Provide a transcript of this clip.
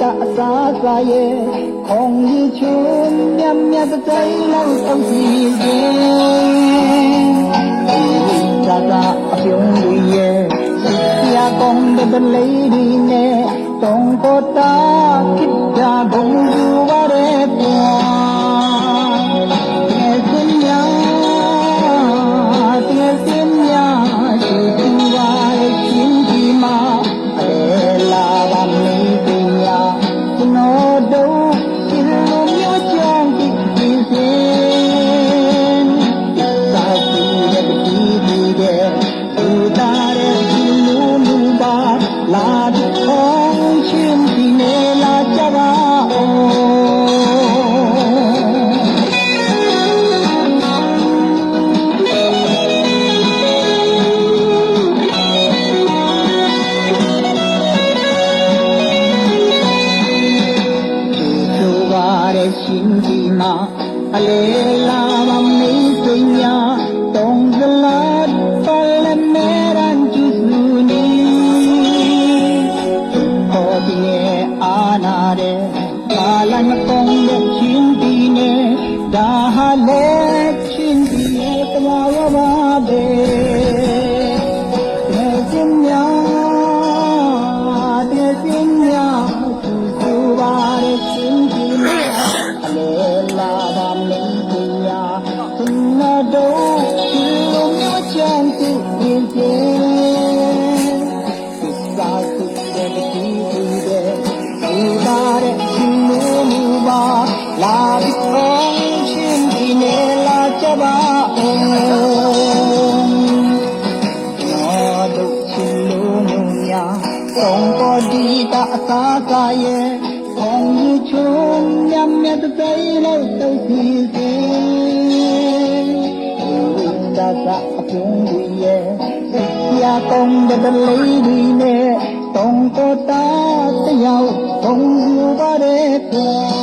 တာအစားစားရဲ့ခေါင်းကြီးချုံမြတ်မြတ်တိုင်းလောက်အောင်စီခြင်းသာသာအပြုံးလေးရဲ့ဆရာကောင်းတဲ့လေးဒီနဲ့တောင်းပေါ်တာခိတ္တဘုံ လာတဲ့ချင်းဒီနေလာကြပါဦးသူပါတဲ့ရှင်ဒီမှာအလေ လေလာပါမင်းကြီးညာသူနာတော့ဒီလိုမျိုးချမ်းသူရင်ကျသစ္စာသူတဲ့ဒီဒီတဲ့သူပါတဲ့ရှင်မျိုးပါလာပြီးအောင်ရှင်ဒီနဲ့လာကြပါအောင်နောဒုချီလုံးမုံညာသုံးပေါ်ဒီတာအသာသာရဲ့ ခေါင်းကြီးချုံညမြတ်တဲ့လို့သိစီစီဝိဒါကအပြုံးကြီးရဲ့ဆရာကောင်းတဲ့လေးဒီနဲ့သုံးပေါ်တာတယောက်ဘုံယူပါတဲ့ကွာ